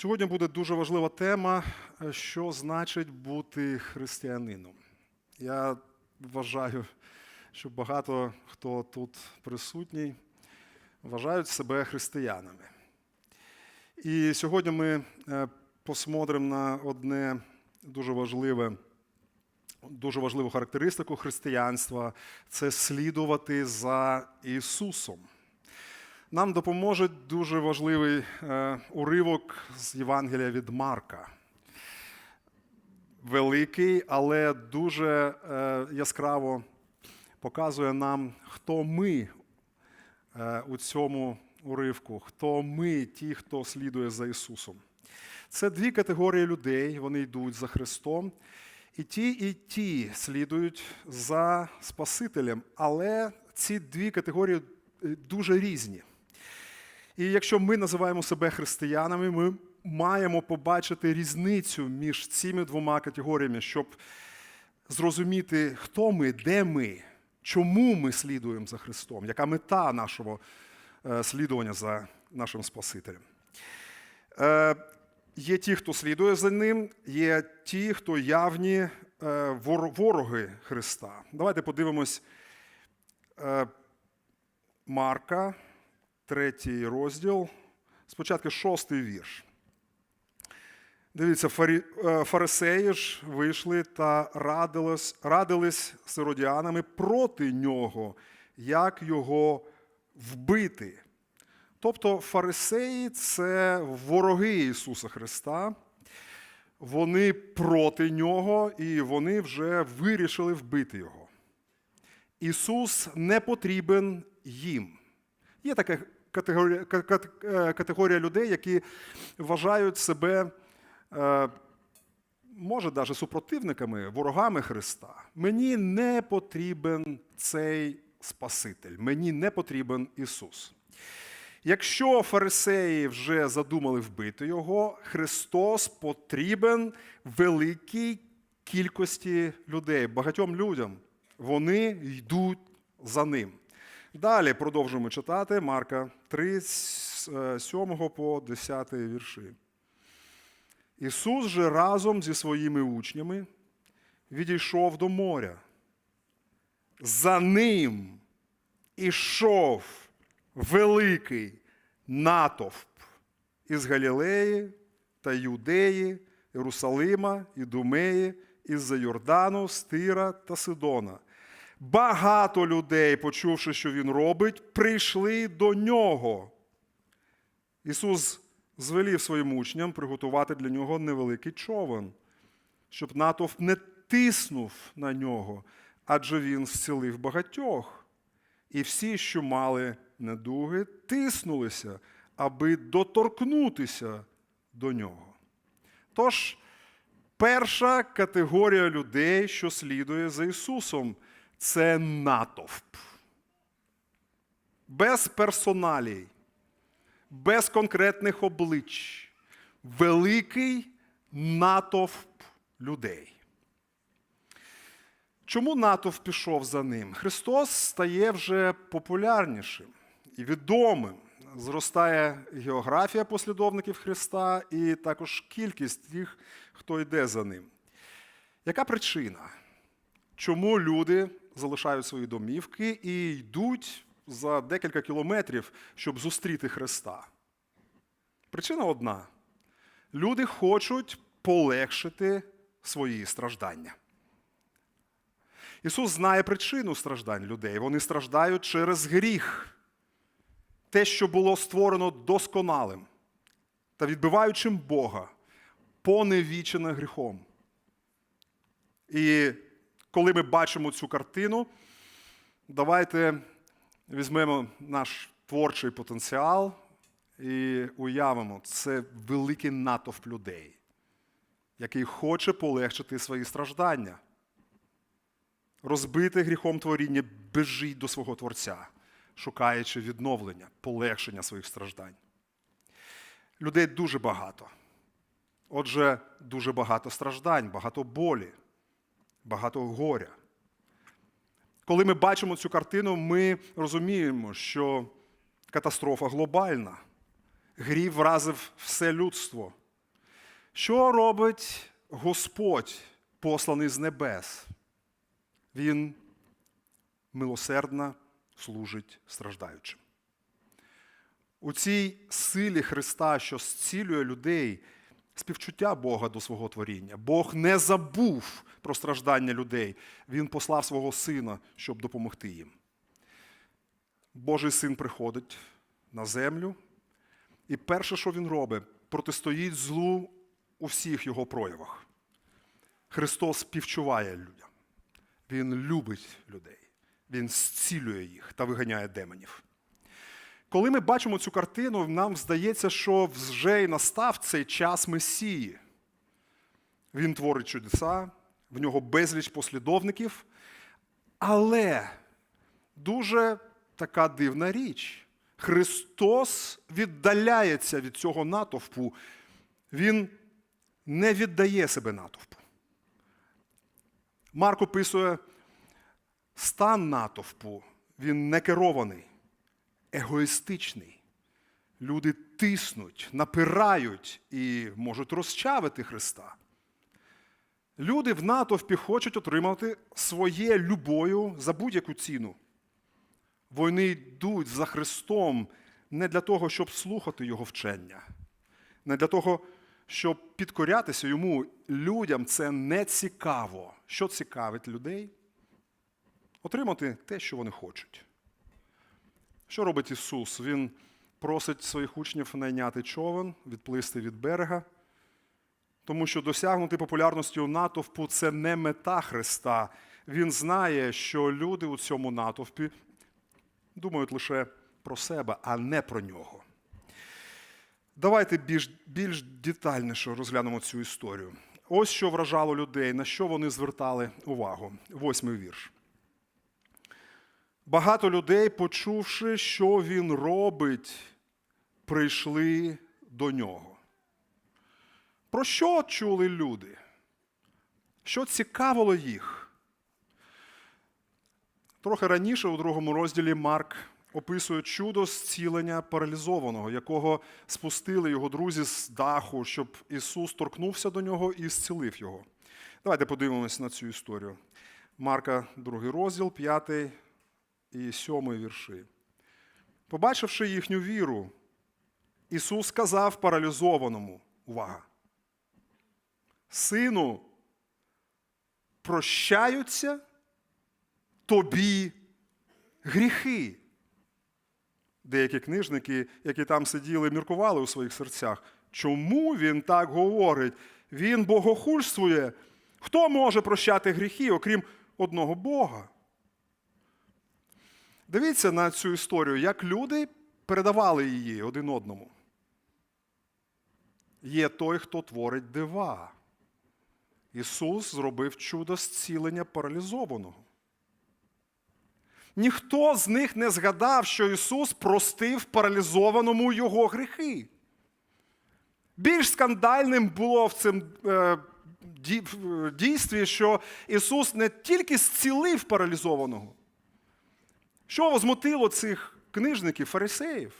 Сьогодні буде дуже важлива тема, е, що значить бути християнином. Я вважаю, що багато хто тут присутній вважають себе християнами. І сьогодні ми е, посмотримо на одне дуже важливе, дуже важливу характеристику християнства це слідувати за Ісусом. Нам допоможе дуже важливий е, уривок з Євангелія від Марка. Великий, але дуже е, яскраво показує нам, хто ми е, у цьому уривку, хто ми, ті, хто слідує за Ісусом. Це дві категорії людей, вони йдуть за Христом. І ті, і ті слідують за Спасителем, але ці дві категорії дуже різні. І якщо ми називаємо себе християнами, ми маємо побачити різницю між цими двома категоріями, щоб зрозуміти, хто ми, де ми, чому ми слідуємо за Христом, яка мета нашого е, слідування за нашим Спасителем. Е, Є ті, хто слідує за ним, є ті, хто явні е, вороги Христа. Давайте подивимось Марка, третій розділ, спочатку шостий вірш. Дивіться, е, фарисеї ж вийшли та радились, радились з іродіанами проти нього, як його вбити. Тобто фарисеї це вороги Ісуса Христа. Вони проти нього і вони вже вирішили вбити його. Ісус не потрібен їм. Є така категорія, ка- ка- е, категорія людей, які вважають себе, е, може, навіть супротивниками, ворогами Христа. Мені не потрібен цей Спаситель, мені не потрібен Ісус. Якщо фарисеї вже задумали вбити його, Христос потрібен великій кількості людей, багатьом людям. Вони йдуть за ним. Далі продовжуємо читати Марка 3, з е, 7 по 10 вірші. Ісус же разом зі своїми учнями відійшов до моря. За ним ішов великий натовп із Галілеї та Юдеї, Єрусалима, Ідумеї, із-за Йордану, Стира та Сидона. Багато людей, почувши, що він робить, прийшли до нього. Ісус звелів своїм учням приготувати для нього невеликий човен, щоб натовп не тиснув на нього, адже він зцілив багатьох. І всі, що мали недуги, тиснулися, аби доторкнутися до нього. Тож, перша категорія людей, що слідує за Ісусом, це натовп. Без персоналій, без конкретних облич. Великий натовп людей. Чому натовп пішов за ним? Христос стає вже популярнішим і відомим. Зростає географія послідовників Христа і також кількість тих, хто йде за ним. Яка причина? Чому люди залишають свої домівки і йдуть за декілька кілометрів, щоб зустріти Христа? Причина одна: люди хочуть полегшити свої страждання. Ісус знає причину страждань людей. Вони страждають через гріх, те, що було створено досконалим та відбиваючим Бога, поневічене гріхом. І коли ми бачимо цю картину, давайте візьмемо наш творчий потенціал і уявимо, це великий натовп людей, який хоче полегшити свої страждання розбите гріхом творіння, бежить до свого Творця, шукаючи відновлення, полегшення своїх страждань. Людей дуже багато. Отже, дуже багато страждань, багато болі, багато горя. Коли ми бачимо цю картину, ми розуміємо, що катастрофа глобальна. Гріх вразив все людство. Що робить Господь, посланий з небес? Він милосердно служить страждаючим. У цій силі Христа, що зцілює людей, співчуття Бога до свого творіння. Бог не забув про страждання людей. Він послав свого сина, щоб допомогти їм. Божий син приходить на землю, і перше, що він робить, протистоїть злу у всіх його проявах. Христос співчуває людям. Він любить людей, Він зцілює їх та виганяє демонів. Коли ми бачимо цю картину, нам здається, що вже й настав цей час Месії. Він творить чудеса, в нього безліч послідовників. Але дуже така дивна річ. Христос віддаляється від цього натовпу. Він не віддає себе натовпу. Марк описує стан натовпу. Він не керований, егоїстичний. Люди тиснуть, напирають і можуть розчавити Христа. Люди в натовпі хочуть отримати своє любою за будь-яку ціну. Вони йдуть за Христом не для того, щоб слухати Його вчення, не для того, щоб підкорятися йому. Людям це не цікаво. Що цікавить людей? Отримати те, що вони хочуть. Що робить Ісус? Він просить своїх учнів найняти човен, відплисти від берега, тому що досягнути популярності у натовпу це не мета Христа. Він знає, що люди у цьому натовпі думають лише про себе, а не про нього. Давайте більш, більш детальніше розглянемо цю історію. Ось що вражало людей, на що вони звертали увагу. Восьмий вірш. Багато людей, почувши, що він робить, прийшли до нього. Про що чули люди? Що цікавило їх? Трохи раніше, у другому розділі, Марк описує чудо зцілення паралізованого, якого спустили його друзі з даху, щоб Ісус торкнувся до нього і зцілив його. Давайте подивимось на цю історію. Марка, другий розділ, п'ятий і сьомий вірші. Побачивши їхню віру, Ісус сказав паралізованому: увага! Сину, прощаються тобі гріхи. Деякі книжники, які там сиділи, міркували у своїх серцях. Чому він так говорить? Він богохульствує. Хто може прощати гріхи, окрім одного Бога? Дивіться на цю історію, як люди передавали її один одному. Є той, хто творить дива. Ісус зробив чудо зцілення паралізованого. Ніхто з них не згадав, що Ісус простив паралізованому його гріхи. Більш скандальним було в цьому е, дійстві, що Ісус не тільки зцілив паралізованого. Що возмутило цих книжників, фарисеїв?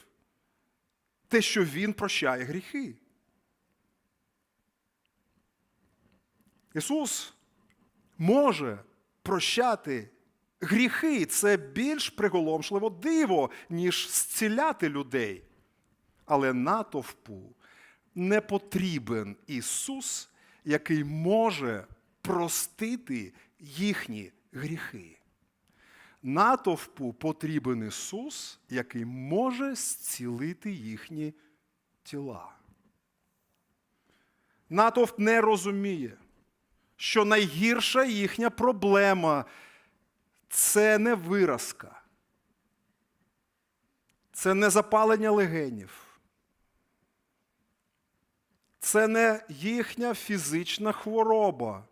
Те, що Він прощає гріхи. Ісус може прощати гріхи. Це більш приголомшливо диво, ніж зціляти людей. Але натовпу не потрібен Ісус, який може простити їхні гріхи. Натовпу потрібен Ісус, який може зцілити їхні тіла. Натовп не розуміє, що найгірша їхня проблема це не виразка, це не запалення легенів. Це не їхня фізична хвороба.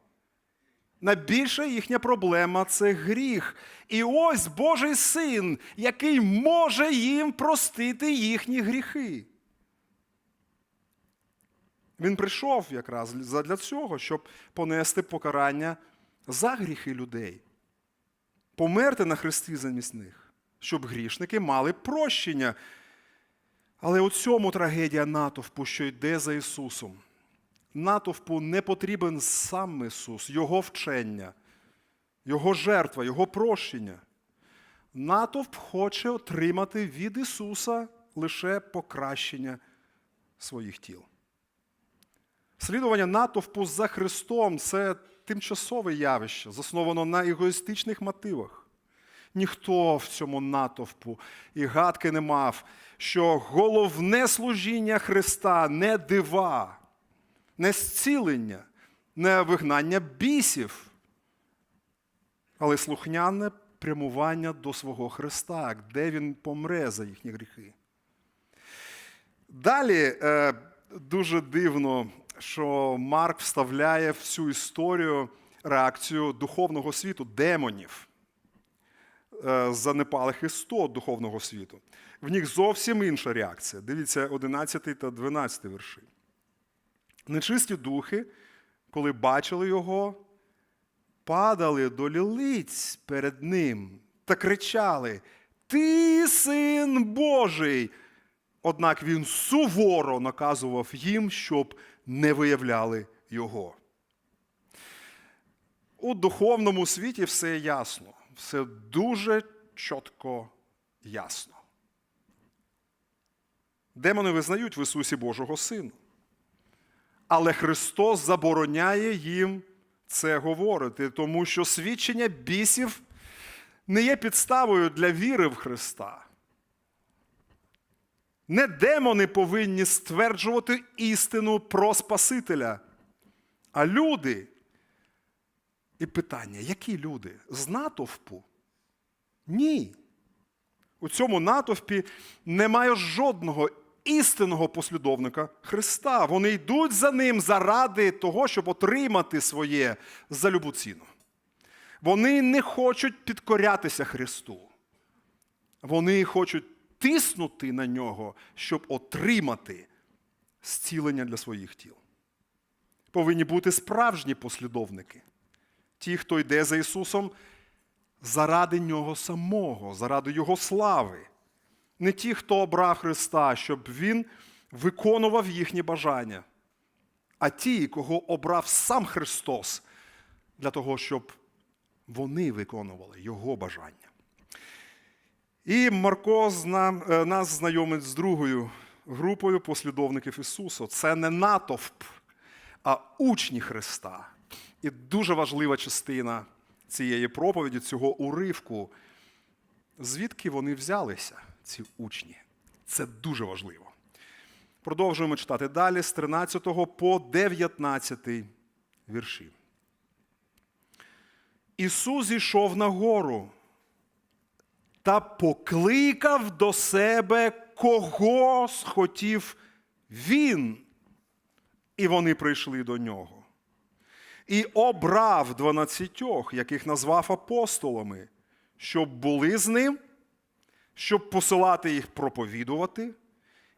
Найбільша їхня проблема це гріх. І ось Божий син, який може їм простити їхні гріхи. Він прийшов якраз для цього, щоб понести покарання за гріхи людей, померти на хресті замість них, щоб грішники мали прощення. Але у цьому трагедія натовпу, що йде за Ісусом. Натовпу не потрібен сам Ісус, Його вчення, Його жертва, Його прощення. Натовп хоче отримати від Ісуса лише покращення своїх тіл. Слідування натовпу за Христом це тимчасове явище, засновано на егоїстичних мотивах. Ніхто в цьому натовпу і гадки не мав, що головне служіння Христа не дива, не зцілення, не вигнання бісів, але слухняне прямування до свого Христа, де Він помре за їхні гріхи. Далі е, дуже дивно, що Марк вставляє в цю історію реакцію духовного світу, демонів, е, занепалих істот духовного світу. В них зовсім інша реакція. Дивіться 11 та 12 вірші. Нечисті духи, коли бачили його, падали до лілиць перед ним та кричали: Ти син Божий! Однак він суворо наказував їм, щоб не виявляли його. У духовному світі все ясно, все дуже чітко ясно. Демони визнають в Ісусі Божого Сина. Але Христос забороняє їм це говорити, тому що свідчення бісів не є підставою для віри в Христа. Не демони повинні стверджувати істину про Спасителя, а люди. І питання, які люди? З натовпу? Ні. У цьому натовпі немає жодного істинного послідовника Христа. Вони йдуть за ним заради того, щоб отримати своє за любу ціну. Вони не хочуть підкорятися Христу. Вони хочуть тиснути на нього, щоб отримати зцілення для своїх тіл. Повинні бути справжні послідовники. Ті, хто йде за Ісусом заради Нього самого, заради Його слави. Не ті, хто обрав Христа, щоб Він виконував їхні бажання, а ті, кого обрав сам Христос, для того, щоб вони виконували Його бажання. І Марко е, нас знайомить з другою групою послідовників Ісуса. Це не натовп, а учні Христа. І дуже важлива частина цієї проповіді, цього уривку. Звідки вони взялися, ці учні? Це дуже важливо. Продовжуємо читати далі з 13 по 19 вірші. Ісус зійшов на гору та покликав до себе, кого схотів він. І вони прийшли до нього. І обрав дванадцятьох, яких назвав апостолами, щоб були з ним, щоб посилати їх проповідувати,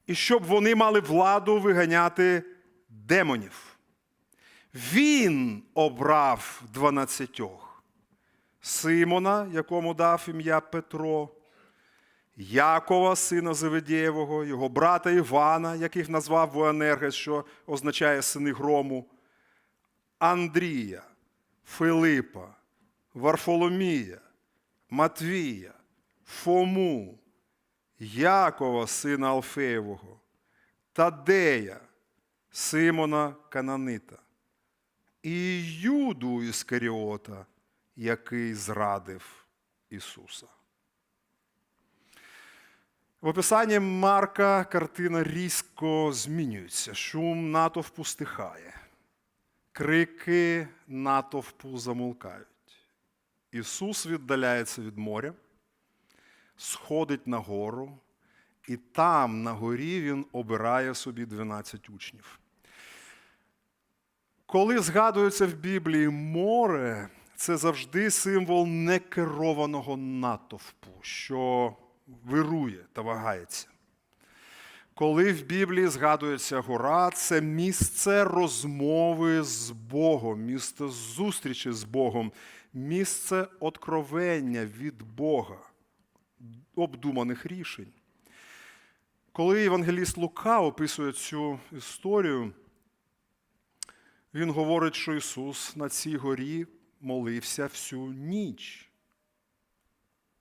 і щоб вони мали владу виганяти демонів. Він обрав дванадцятьох. Симона, якому дав ім'я Петро, Якова, сина Заведєєвого, його брата Івана, яких назвав Военергес, що означає сини грому, Андрія, Филипа, Варфоломія, Матвія, Фому, Якова, сина Алфеєвого, Тадея, Симона Кананита, і Юду Іскаріота, який зрадив Ісуса. В описанні Марка картина різко змінюється. Шум натовпу стихає. Крики натовпу замолкають. Ісус віддаляється від моря, сходить на гору, і там, на горі, Він обирає собі 12 учнів. Коли згадується в Біблії море, це завжди символ некерованого натовпу, що вирує та вагається. Коли в Біблії згадується гора, це місце розмови з Богом, місце зустрічі з Богом, місце откровення від Бога, обдуманих рішень. Коли Євангеліст Лука описує цю історію, Він говорить, що Ісус на цій горі молився всю ніч.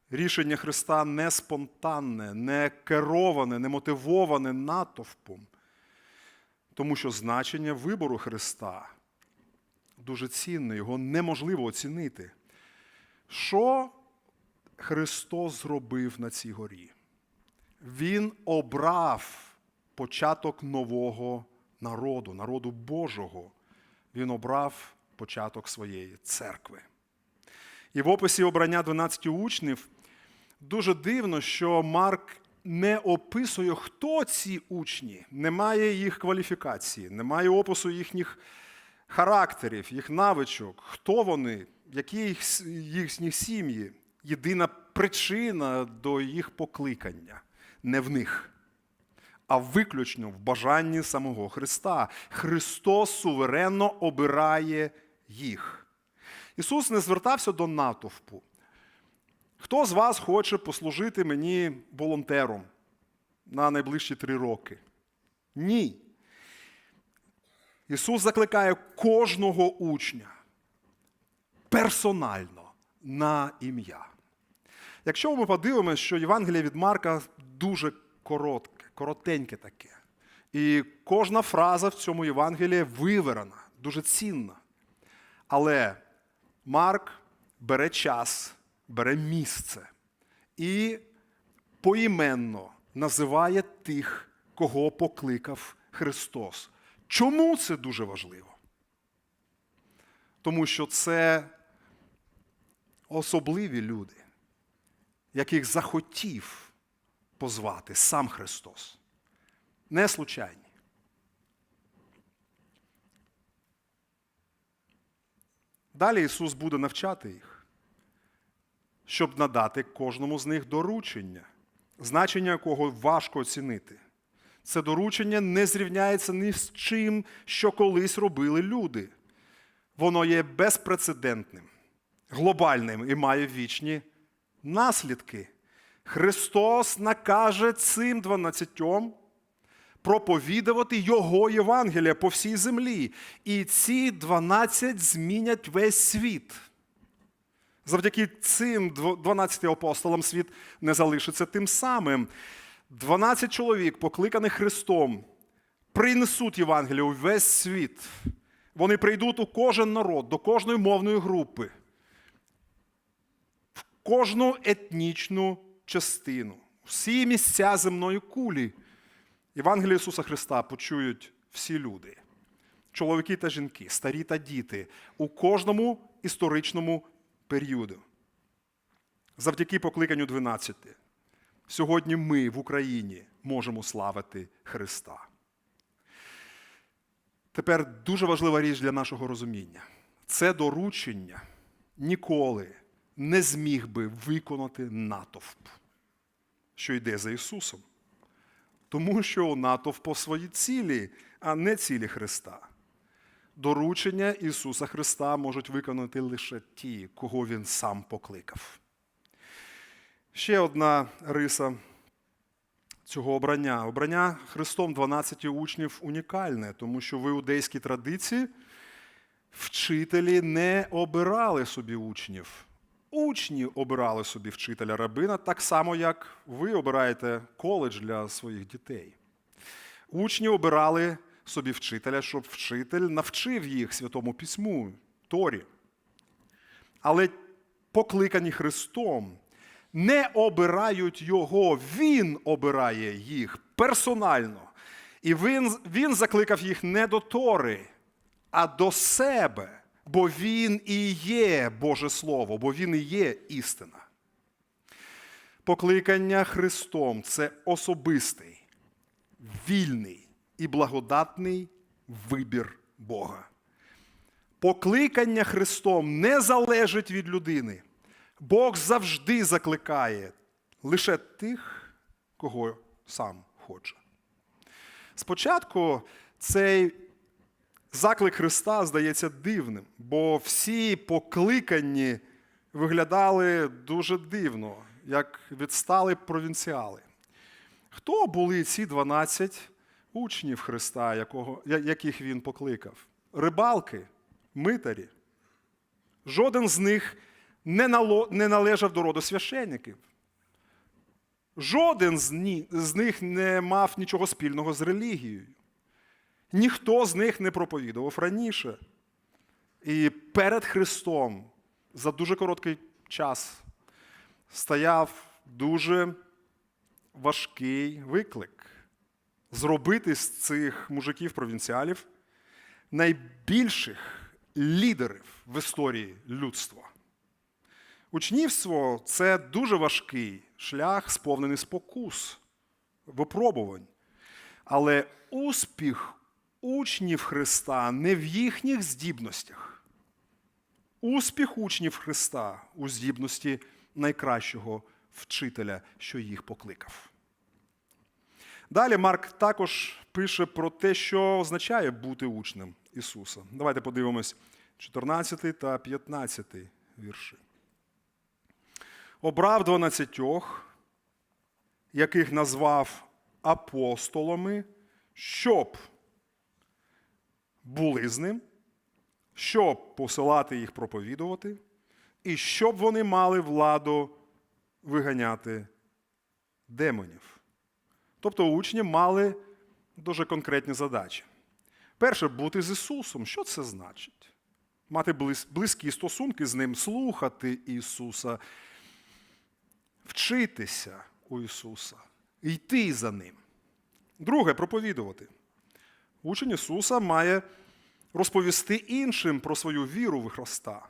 Рішення Христа не спонтанне, не кероване, не мотивоване натовпом. Тому що значення вибору Христа дуже цінне, його неможливо оцінити. Що Христос зробив на цій горі? Він обрав початок нового народу, народу Божого. Він обрав початок своєї церкви. І в описі обрання 12 учнів дуже дивно, що Марк не описує, хто ці учні, немає їх кваліфікації, немає опису їхніх характерів, їх навичок, хто вони, які їх, сім'ї. Єдина причина до їх покликання не в них, а виключно в бажанні самого Христа. Христос суверенно обирає їх. Ісус не звертався до натовпу. Хто з вас хоче послужити мені волонтером на найближчі три роки? Ні. Ісус закликає кожного учня персонально на ім'я. Якщо ми подивимося, що Євангеліє від Марка дуже коротке, коротеньке таке. І кожна фраза в цьому Євангелії виверена, дуже цінна. Але Марк бере час, бере місце і поіменно називає тих, кого покликав Христос. Чому це дуже важливо? Тому що це особливі люди, яких захотів позвати сам Христос. Не случайні. Далі Ісус буде навчати їх, щоб надати кожному з них доручення, значення якого важко оцінити. Це доручення не зрівняється ні з чим, що колись робили люди. Воно є безпрецедентним, глобальним і має вічні наслідки. Христос накаже цим дванадцятьом проповідувати Його Євангелія по всій землі. І ці 12 змінять весь світ. Завдяки цим 12 апостолам світ не залишиться тим самим. 12 чоловік, покликаних Христом, принесуть Євангелію у весь світ. Вони прийдуть у кожен народ, до кожної мовної групи, кожну етнічну частину, всі місця земної кулі. Євангеліє Ісуса Христа почують всі люди, чоловіки та жінки, старі та діти, у кожному історичному періоду. Завдяки покликанню 12. Сьогодні ми в Україні можемо славити Христа. Тепер дуже важлива річ для нашого розуміння. Це доручення ніколи не зміг би виконати натовп, що йде за Ісусом. Тому що натовп по своїй цілі, а не цілі Христа. Доручення Ісуса Христа можуть виконати лише ті, кого Він сам покликав. Ще одна риса цього обрання. Обрання Христом 12 учнів унікальне, тому що в іудейській традиції вчителі не обирали собі учнів. Учні обирали собі вчителя рабина, так само, як ви обираєте коледж для своїх дітей. Учні обирали собі вчителя, щоб вчитель навчив їх Святому Письму, Торі. Але покликані Христом не обирають Його, Він обирає їх персонально. І він, він закликав їх не до Тори, а до себе. Бо Він і є Боже Слово, бо Він і є істина. Покликання Христом це особистий, вільний і благодатний вибір Бога. Покликання Христом не залежить від людини. Бог завжди закликає лише тих, кого сам хоче. Спочатку цей заклик Христа здається дивним, бо всі покликані виглядали дуже дивно, як відстали провінціали. Хто були ці 12 учнів Христа, якого, яких він покликав? рибалки, митарі. Жоден з них не, належав до роду священників. Жоден з них не мав нічого спільного з релігією. Ніхто з них не проповідував раніше. І перед Христом за дуже короткий час стояв дуже важкий виклик зробити з цих мужиків-провінціалів найбільших лідерів в історії людства. Учнівство це дуже важкий шлях, сповнений спокус, випробувань. Але успіх учнів Христа не в їхніх здібностях. Успіх учнів Христа у здібності найкращого вчителя, що їх покликав. Далі Марк також пише про те, що означає бути учнем Ісуса. Давайте подивимось 14 та 15 вірші. Обрав дванадцятьох, яких назвав апостолами, щоб були з ним, щоб посилати їх проповідувати, і щоб вони мали владу виганяти демонів. Тобто учні мали дуже конкретні задачі. Перше, бути з Ісусом. Що це значить? Мати близькі стосунки з Ним, слухати Ісуса, вчитися у Ісуса, йти за Ним. Друге, проповідувати. Учень Ісуса має розповісти іншим про свою віру в Христа.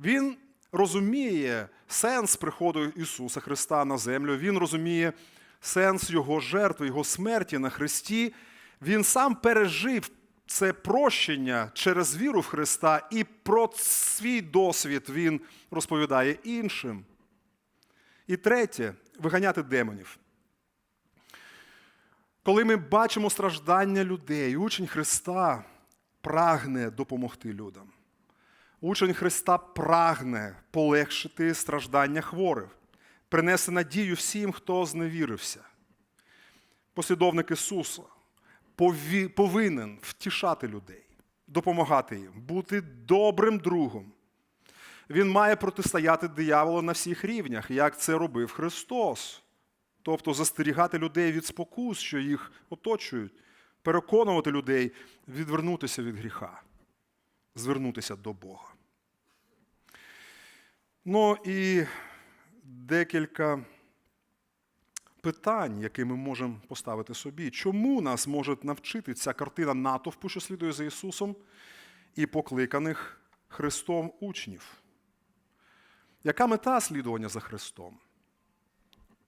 Він розуміє сенс приходу Ісуса Христа на землю, він розуміє сенс Його жертви, Його смерті на Христі. Він сам пережив це прощення через віру в Христа, і про свій досвід він розповідає іншим. І третє виганяти демонів. Коли ми бачимо страждання людей, учень Христа прагне допомогти людям. Учень Христа прагне полегшити страждання хворих, принести надію всім, хто зневірився. Послідовник Ісуса повинен втішати людей, допомагати їм, бути добрим другом. Він має протистояти дияволу на всіх рівнях, як це робив Христос. Тобто застерігати людей від спокус, що їх оточують, переконувати людей відвернутися від гріха, звернутися до Бога. Ну і декілька питань, які ми можемо поставити собі. Чому нас може навчити ця картина натовпу, що слідує за Ісусом, і покликаних Христом учнів? Яка мета слідування за Христом?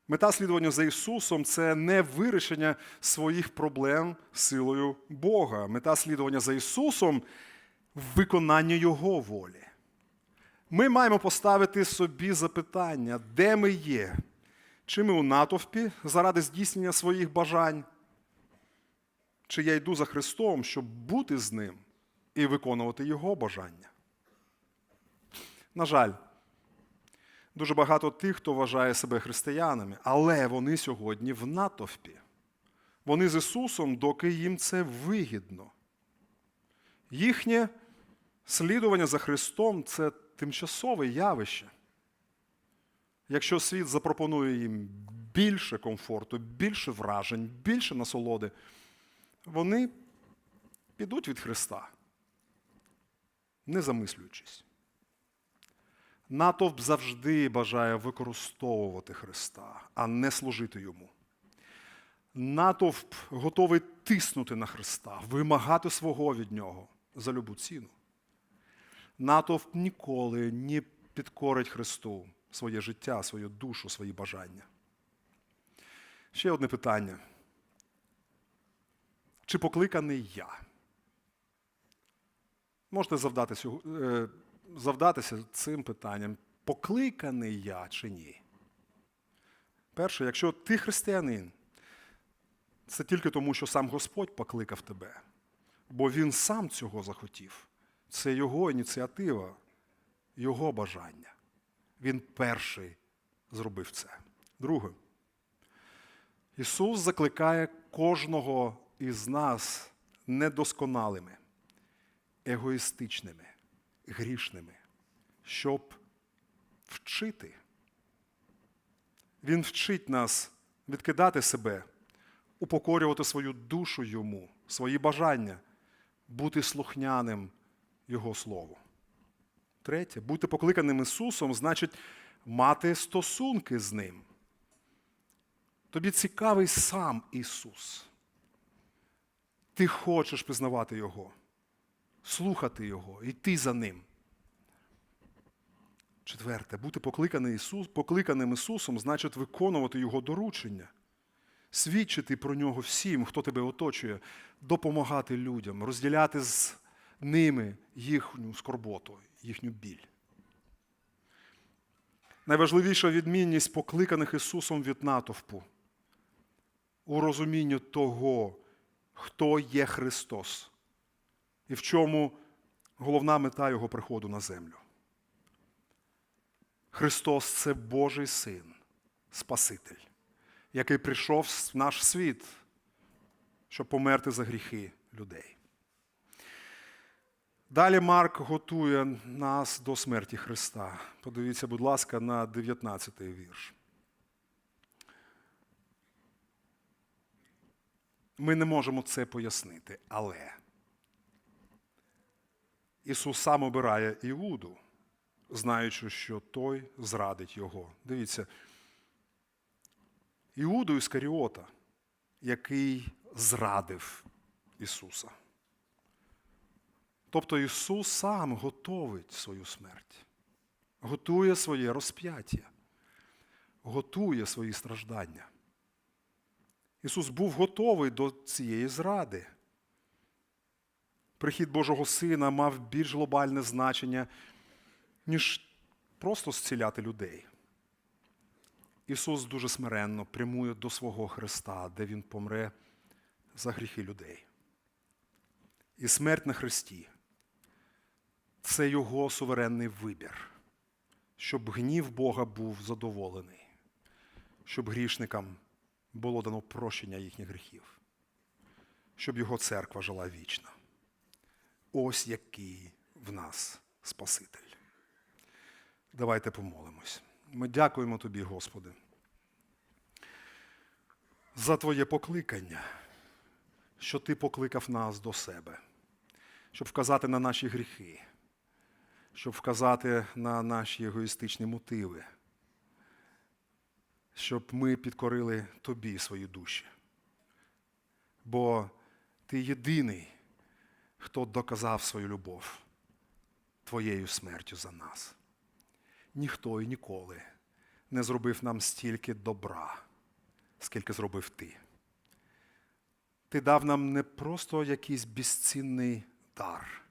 Мета слідування за Ісусом це не вирішення своїх проблем силою Бога. Мета слідування за Ісусом виконання Його волі. Ми маємо поставити собі запитання, де ми є? Чи ми у натовпі заради здійснення своїх бажань? Чи я йду за Христом, щоб бути з Ним і виконувати Його бажання? На жаль, дуже багато тих, хто вважає себе християнами, але вони сьогодні в натовпі. Вони з Ісусом, доки їм це вигідно. Їхнє слідування за Христом це тимчасове явище. Якщо світ запропонує їм більше комфорту, більше вражень, більше насолоди, вони підуть від Христа, не замислюючись. Натовп завжди бажає використовувати Христа, а не служити йому. Натовп готовий тиснути на Христа, вимагати свого від нього за любу ціну. Натовп ніколи не підкорить Христу своє життя, свою душу, свої бажання. Ще одне питання. Чи покликаний я? Можете завдати, е, завдатися цим питанням, покликаний я чи ні? Перше, якщо ти християнин, це тільки тому, що сам Господь покликав тебе, бо Він сам цього захотів. Це його ініціатива, його бажання. Він перший зробив це. Друге, Ісус закликає кожного із нас недосконалими, егоїстичними, грішними, щоб вчити. Він вчить нас відкидати себе, упокорювати свою душу йому, свої бажання, бути слухняним Його Слову. Третє, бути покликаним Ісусом значить мати стосунки з Ним. Тобі цікавий сам Ісус. Ти хочеш пізнавати Його, слухати Його, йти за Ним. Четверте, бути покликаним, Ісус, покликаним Ісусом значить виконувати Його доручення, свідчити про нього всім, хто тебе оточує, допомагати людям, розділяти з ними їхню скорботу, їхню біль. Найважливіша відмінність покликаних Ісусом від натовпу у розумінні того, хто є Христос, і в чому головна мета Його приходу на землю. Христос це Божий Син, Спаситель, який прийшов в наш світ, щоб померти за гріхи людей. Далі Марк готує нас до смерті Христа. Подивіться, будь ласка, на 19 вірш. Ми не можемо це пояснити, але Ісус сам обирає Іуду, знаючи, що той зрадить Його. Дивіться, Іуду Іскаріота, який зрадив Ісуса. Тобто Ісус сам готовить свою смерть, готує своє розп'яття, готує свої страждання. Ісус був готовий до цієї зради. Прихід Божого Сина мав більш глобальне значення, ніж просто зціляти людей. Ісус дуже смиренно прямує до свого Христа, де Він помре за гріхи людей. І смерть на Христі це Його суверенний вибір, щоб гнів Бога був задоволений, щоб грішникам було дано прощення їхніх гріхів, щоб Його церква жила вічно. Ось який в нас Спаситель. Давайте помолимось. Ми дякуємо Тобі, Господи, за Твоє покликання, що Ти покликав нас до себе, щоб вказати на наші гріхи, щоб вказати на наші егоїстичні мотиви, щоб ми підкорили Тобі свої душі. Бо Ти єдиний, хто доказав свою любов Твоєю смертю за нас. Ніхто і ніколи не зробив нам стільки добра, скільки зробив ти. Ти дав нам не просто якийсь безцінний дар.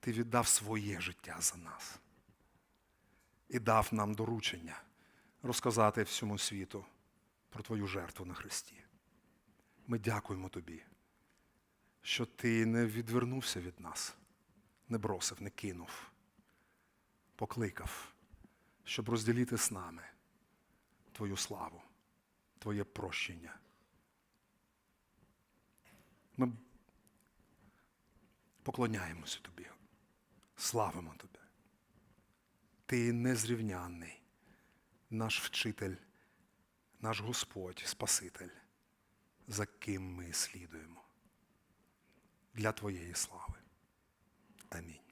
Ти віддав своє життя за нас і дав нам доручення розказати всьому світу про Твою жертву на Христі. Ми дякуємо Тобі, що Ти не відвернувся від нас, не бросив, не кинув, покликав, щоб розділити з нами Твою славу, Твоє прощення. Ми поклоняємося Тобі, славимо Тебе. Ти незрівнянний, наш вчитель, наш Господь, Спаситель, за ким ми слідуємо. Для Твоєї слави. Амінь.